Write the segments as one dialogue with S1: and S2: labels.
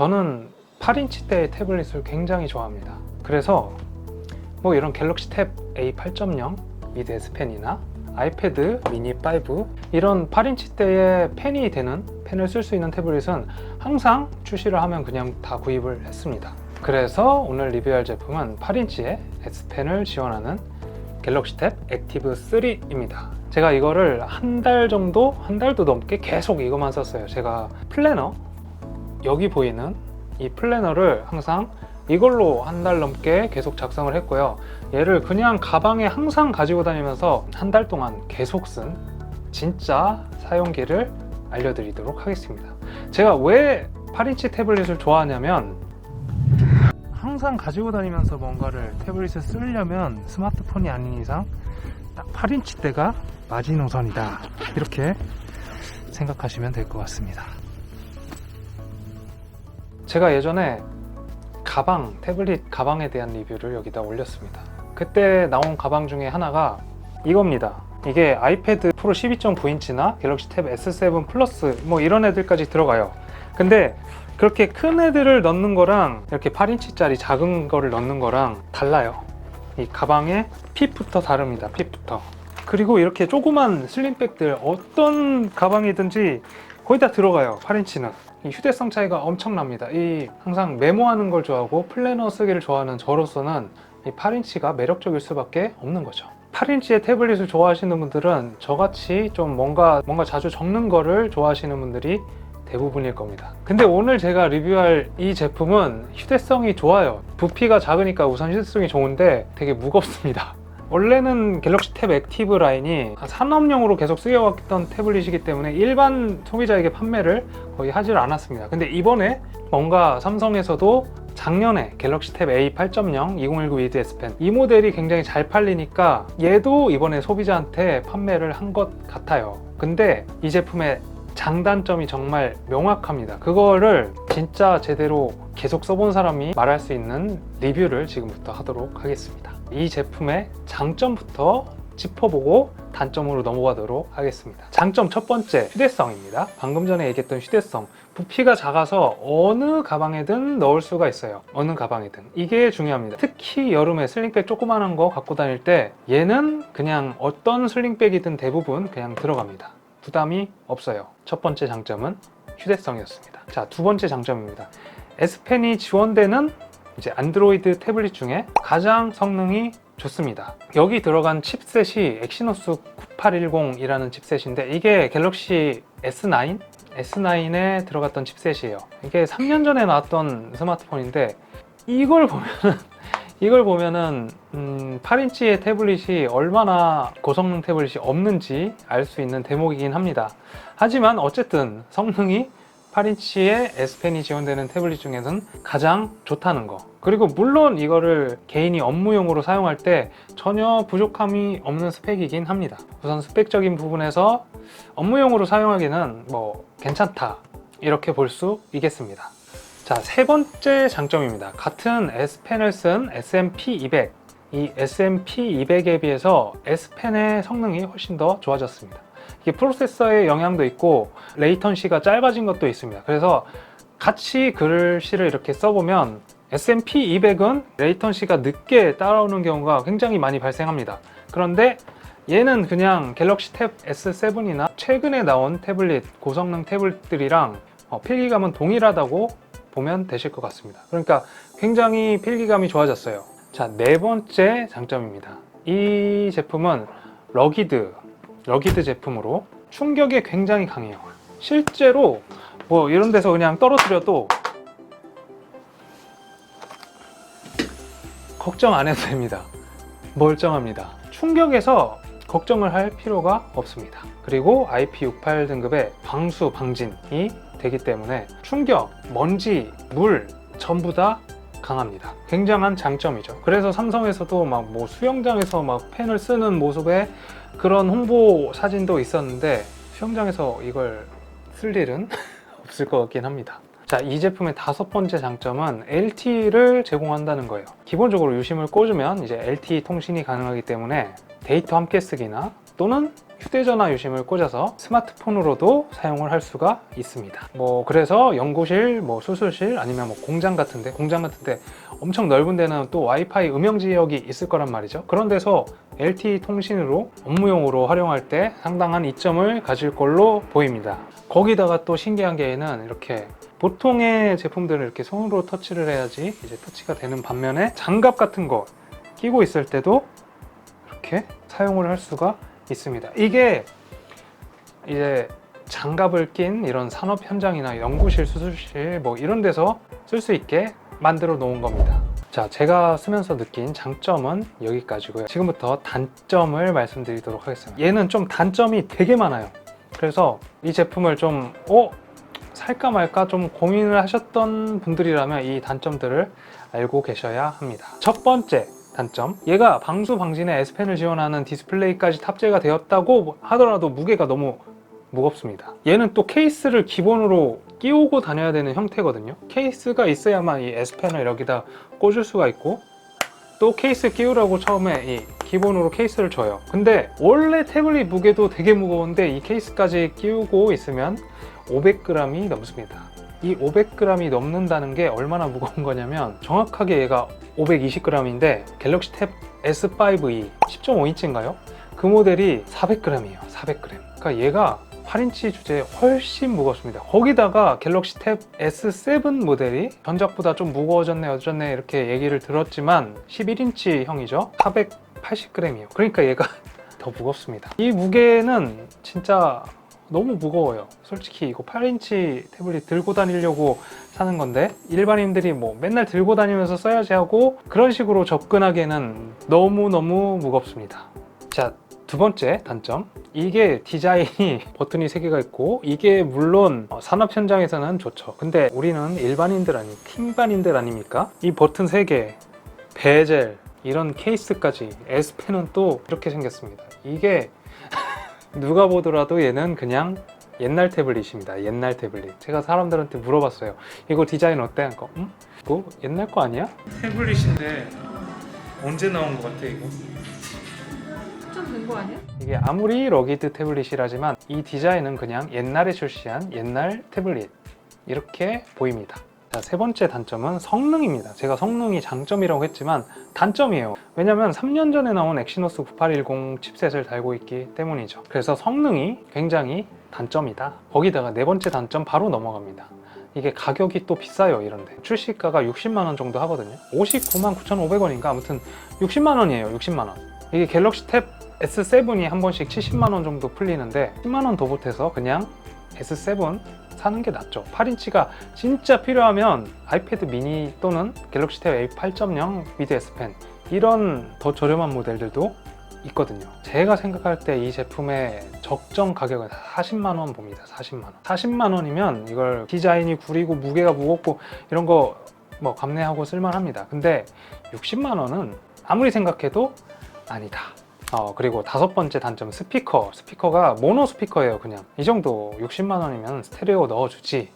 S1: 저는 8인치대의 태블릿을 굉장히 좋아합니다. 그래서 뭐 이런 갤럭시 탭 A8.0 미드 S펜이나 아이패드 미니 5 이런 8인치대의 펜이 되는 펜을 쓸 수 있는 태블릿은 항상 출시를 하면 그냥 다 구입을 했습니다. 그래서 오늘 리뷰할 제품은 8인치의 S펜을 지원하는 갤럭시 탭 액티브 3입니다. 제가 이거를 한 달 정도, 한 달도 넘게 계속 이거만 썼어요. 제가 플래너, 여기 보이는 이 플래너를 항상 이걸로 한 달 넘게 계속 작성을 했고요. 얘를 그냥 가방에 항상 가지고 다니면서 한 달 동안 계속 쓴 진짜 사용기를 알려드리도록 하겠습니다. 제가 왜 8인치 태블릿을 좋아하냐면 항상 가지고 다니면서 뭔가를 태블릿을 쓰려면 스마트폰이 아닌 이상 딱 8인치대가 마지노선이다. 이렇게 생각하시면 될 것 같습니다. 제가 예전에 가방, 태블릿 가방에 대한 리뷰를 여기다 올렸습니다. 그때 나온 가방 중에 하나가 이겁니다. 이게 아이패드 프로 12.9인치나 갤럭시 탭 S7 플러스 뭐 이런 애들까지 들어가요. 근데 그렇게 큰 애들을 넣는 거랑 이렇게 8인치짜리 작은 거를 넣는 거랑 달라요. 이 가방의 핏부터 다릅니다. 핏부터. 그리고 이렇게 조그만 슬림백들 어떤 가방이든지 거의 다 들어가요. 8인치는. 이 휴대성 차이가 엄청납니다. 이 항상 메모하는 걸 좋아하고 플래너 쓰기를 좋아하는 저로서는 이 8인치가 매력적일 수밖에 없는 거죠. 8인치의 태블릿을 좋아하시는 분들은 저같이 좀 뭔가 뭔가 자주 적는 거를 좋아하시는 분들이 대부분일 겁니다. 근데 오늘 제가 리뷰할 이 제품은 휴대성이 좋아요. 부피가 작으니까 우선 휴대성이 좋은데 되게 무겁습니다. 원래는 갤럭시 탭 액티브 라인이 산업용으로 계속 쓰여왔던 태블릿이기 때문에 일반 소비자에게 판매를 거의 하질 않았습니다. 근데 이번에 뭔가 삼성에서도 작년에 갤럭시 탭 A8.0 2019 위드 S펜 이 모델이 굉장히 잘 팔리니까 얘도 이번에 소비자한테 판매를 한 것 같아요. 근데 이 제품의 장단점이 정말 명확합니다. 그거를 진짜 제대로 계속 써본 사람이 말할 수 있는 리뷰를 지금부터 하도록 하겠습니다. 이 제품의 장점부터 짚어보고 단점으로 넘어가도록 하겠습니다. 장점 첫 번째, 휴대성입니다. 방금 전에 얘기했던 휴대성. 부피가 작아서 어느 가방에든 넣을 수가 있어요. 어느 가방에든. 이게 중요합니다. 특히 여름에 슬링백 조그만한 거 갖고 다닐 때 얘는 그냥 어떤 슬링백이든 대부분 그냥 들어갑니다. 부담이 없어요. 첫 번째 장점은 휴대성이었습니다. 자, 두 번째 장점입니다. S펜이 지원되는 이제 안드로이드 태블릿 중에 가장 성능이 좋습니다. 여기 들어간 칩셋이 엑시노스 9810이라는 칩셋인데 이게 갤럭시 S9? S9에 들어갔던 칩셋이에요. 이게 3년 전에 나왔던 스마트폰인데 이걸 보면은 이걸 보면은 음, 8인치의 태블릿이 얼마나 고성능 태블릿이 없는지 알 수 있는 대목이긴 합니다. 하지만 어쨌든 성능이 8인치의 S펜이 지원되는 태블릿 중에서는 가장 좋다는 거. 그리고 물론 이거를 개인이 업무용으로 사용할 때 전혀 부족함이 없는 스펙이긴 합니다. 우선 스펙적인 부분에서 업무용으로 사용하기는 뭐 괜찮다. 이렇게 볼 수 있겠습니다. 자, 세 번째 장점입니다. 같은 S펜을 쓴 SMP200. 이 SMP200에 비해서 S펜의 성능이 훨씬 더 좋아졌습니다. 이게 프로세서의 영향도 있고 레이턴시가 짧아진 것도 있습니다. 그래서 같이 글씨를 이렇게 써보면 SMP200은 레이턴시가 늦게 따라오는 경우가 굉장히 많이 발생합니다. 그런데 얘는 그냥 갤럭시 탭 S7이나 최근에 나온 태블릿, 고성능 태블릿들이랑 어, 필기감은 동일하다고 보면 되실 것 같습니다. 그러니까 굉장히 필기감이 좋아졌어요. 자, 네 번째 장점입니다. 이 제품은 러기드, 러기드 제품으로 충격에 굉장히 강해요. 실제로 뭐 이런 데서 그냥 떨어뜨려도 걱정 안 해도 됩니다. 멀쩡합니다. 충격에서 걱정을 할 필요가 없습니다. 그리고 IP68 등급의 방수 방진이 되기 때문에 충격, 먼지, 물 전부 다 강합니다. 굉장한 장점이죠. 그래서 삼성에서도 막 뭐 수영장에서 막 펜을 쓰는 모습의 그런 홍보 사진도 있었는데 수영장에서 이걸 쓸 일은 없을 것 같긴 합니다. 자, 이 제품의 다섯 번째 장점은 LTE를 제공한다는 거예요. 기본적으로 유심을 꽂으면 이제 LTE 통신이 가능하기 때문에 데이터 함께 쓰기나 또는 휴대전화 유심을 꽂아서 스마트폰으로도 사용을 할 수가 있습니다. 뭐 그래서 연구실, 뭐 수술실 아니면 뭐 공장 같은데 공장 같은데 엄청 넓은 데는 또 와이파이 음영 지역이 있을 거란 말이죠. 그런 데서 LTE 통신으로 업무용으로 활용할 때 상당한 이점을 가질 걸로 보입니다. 거기다가 또 신기한 게 얘는 이렇게 보통의 제품들은 이렇게 손으로 터치를 해야지 이제 터치가 되는 반면에 장갑 같은 거 끼고 있을 때도 이렇게 사용을 할 수가 있습니다. 이게 이제 장갑을 낀 이런 산업 현장이나 연구실, 수술실 뭐 이런 데서 쓸 수 있게 만들어 놓은 겁니다. 자, 제가 쓰면서 느낀 장점은 여기까지고요. 지금부터 단점을 말씀드리도록 하겠습니다. 얘는 좀 단점이 되게 많아요. 그래서 이 제품을 좀, 어? 살까 말까 좀 고민을 하셨던 분들이라면 이 단점들을 알고 계셔야 합니다. 첫 번째 단점. 얘가 방수 방진에 S펜을 지원하는 디스플레이까지 탑재가 되었다고 하더라도 무게가 너무 무겁습니다. 얘는 또 케이스를 기본으로 끼우고 다녀야 되는 형태거든요. 케이스가 있어야만 이 S펜을 여기다 꽂을 수가 있고 또 케이스 끼우라고 처음에 이 기본으로 케이스를 줘요. 근데 원래 태블릿 무게도 되게 무거운데 이 케이스까지 끼우고 있으면 500g이 넘습니다. 이 500g이 넘는다는 게 얼마나 무거운 거냐면 정확하게 얘가 520g인데 갤럭시 탭 S5e 10.5인치인가요? 그 모델이 400g이에요. 400g. 그러니까 얘가 8인치 주제에 훨씬 무겁습니다. 거기다가 갤럭시 탭 S7 모델이 전작보다 좀 무거워졌네 어쩌네 이렇게 얘기를 들었지만 11인치 형이죠. 480g이에요. 그러니까 얘가 더 무겁습니다. 이 무게는 진짜 너무 무거워요. 솔직히 이거 8인치 태블릿 들고 다니려고 사는 건데 일반인들이 뭐 맨날 들고 다니면서 써야지 하고 그런 식으로 접근하기에는 너무너무 무겁습니다. 자, 두 번째 단점. 이게 디자인이 버튼이 3개가 있고 이게 물론 어, 산업 현장에서는 좋죠. 근데 우리는 일반인들 아니 팀반인들 아닙니까? 이 버튼 3개, 베젤, 이런 케이스까지 S펜은 또 이렇게 생겼습니다. 이게 누가 보더라도 얘는 그냥 옛날 태블릿입니다. 옛날 태블릿. 제가 사람들한테 물어봤어요. 이거 디자인 어때? 하니까 음? 이거 옛날 거 아니야? 태블릿인데 언제 나온 것 같아 이거?
S2: 거 아니야?
S1: 이게 아무리 러기드 태블릿이라지만 이 디자인은 그냥 옛날에 출시한 옛날 태블릿 이렇게 보입니다. 자, 세 번째 단점은 성능입니다. 제가 성능이 장점이라고 했지만 단점이에요. 왜냐면 3년 전에 나온 엑시노스 9810 칩셋을 달고 있기 때문이죠. 그래서 성능이 굉장히 단점이다. 거기다가 네 번째 단점 바로 넘어갑니다. 이게 가격이 또 비싸요, 이런데. 출시가가 60만 원 정도 하거든요. 59만 9,500원인가? 아무튼 60만 원이에요, 60만 원. 이게 갤럭시 탭 S7이 한 번씩 70만 원 정도 풀리는데 10만 원 더 보태서 그냥 S7 사는 게 낫죠. 8인치가 진짜 필요하면 아이패드 미니 또는 갤럭시 탭 A8.0 미드 S 펜 이런 더 저렴한 모델들도 있거든요. 제가 생각할 때 이 제품의 적정 가격은 40만 원 봅니다. 40만 원. 40만 원이면 이걸 디자인이 구리고 무게가 무겁고 이런 거 뭐 감내하고 쓸만합니다. 근데 60만 원은 아무리 생각해도 아니다. 어, 그리고 다섯 번째 단점 스피커. 스피커가 모노 스피커예요, 그냥. 이 정도 60만 원이면 스테레오 넣어주지.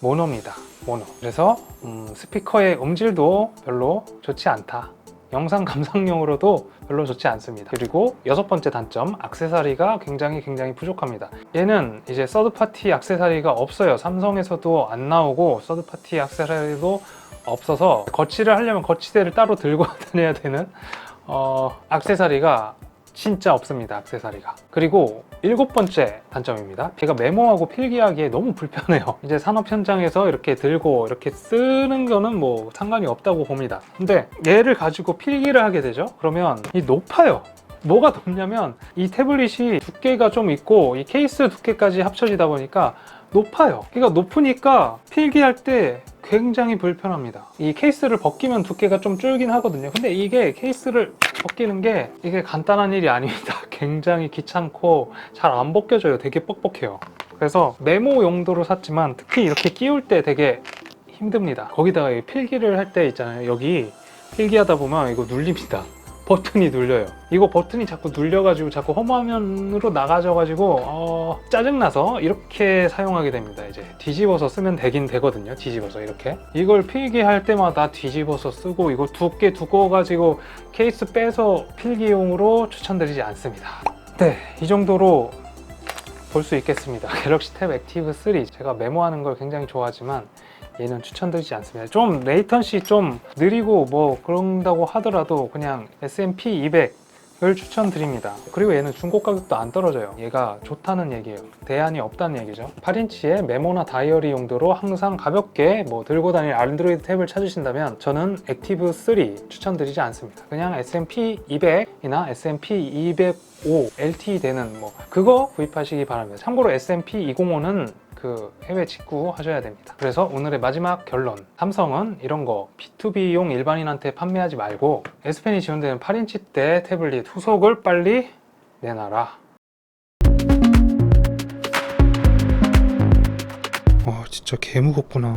S1: 모노입니다. 모노. 그래서 음, 스피커의 음질도 별로 좋지 않다. 영상 감상용으로도 별로 좋지 않습니다. 그리고 여섯 번째 단점, 악세사리가 굉장히 굉장히 부족합니다. 얘는 이제 서드파티 악세사리가 없어요. 삼성에서도 안 나오고 서드파티 악세사리도 없어서 거치를 하려면 거치대를 따로 들고 다녀야 되는 어, 악세사리가 진짜 없습니다. 악세사리가. 그리고 일곱 번째 단점입니다. 제가 메모하고 필기하기에 너무 불편해요. 이제 산업 현장에서 이렇게 들고 이렇게 쓰는 거는 뭐 상관이 없다고 봅니다. 근데 얘를 가지고 필기를 하게 되죠. 그러면 이 높아요. 뭐가 높냐면 이 태블릿이 두께가 좀 있고 이 케이스 두께까지 합쳐지다 보니까 높아요. 그러니까 높으니까 필기할 때 굉장히 불편합니다. 이 케이스를 벗기면 두께가 좀 줄긴 하거든요. 근데 이게 케이스를 벗기는 게 이게 간단한 일이 아닙니다. 굉장히 귀찮고 잘 안 벗겨져요. 되게 뻑뻑해요. 그래서 메모 용도로 샀지만 특히 이렇게 끼울 때 되게 힘듭니다. 거기다가 이 필기를 할 때 있잖아요. 여기 필기하다 보면 이거 눌립니다. 버튼이 눌려요. 이거 버튼이 자꾸 눌려가지고 자꾸 험화면으로 나가져가지고 어, 짜증나서 이렇게 사용하게 됩니다. 이제 뒤집어서 쓰면 되긴 되거든요. 뒤집어서 이렇게 이걸 필기할 때마다 뒤집어서 쓰고 이거 두께 두꺼워가지고 케이스 빼서 필기용으로 추천드리지 않습니다. 네, 이 정도로 볼 수 있겠습니다. 갤럭시 탭 액티브 3 제가 메모하는 걸 굉장히 좋아하지만 얘는 추천드리지 않습니다. 좀 레이턴시 좀 느리고 뭐 그런다고 하더라도 그냥 S&P 200 을 추천드립니다. 그리고 얘는 중고 가격도 안 떨어져요. 얘가 좋다는 얘기예요. 대안이 없다는 얘기죠. 8인치의 메모나 다이어리 용도로 항상 가볍게 뭐 들고 다닐 안드로이드 탭을 찾으신다면 저는 액티브 3 추천드리지 않습니다. 그냥 S&P 200이나 S&P 205 LTE 되는 뭐 그거 구입하시기 바랍니다. 참고로 S&P 205는 그 해외 직구 하셔야 됩니다. 그래서 오늘의 마지막 결론. 삼성은 이런 거 B2B용 일반인한테 판매하지 말고 S펜이 지원되는 8인치대 태블릿 후속을 빨리 내놔라. 와 진짜 개 무겁구나.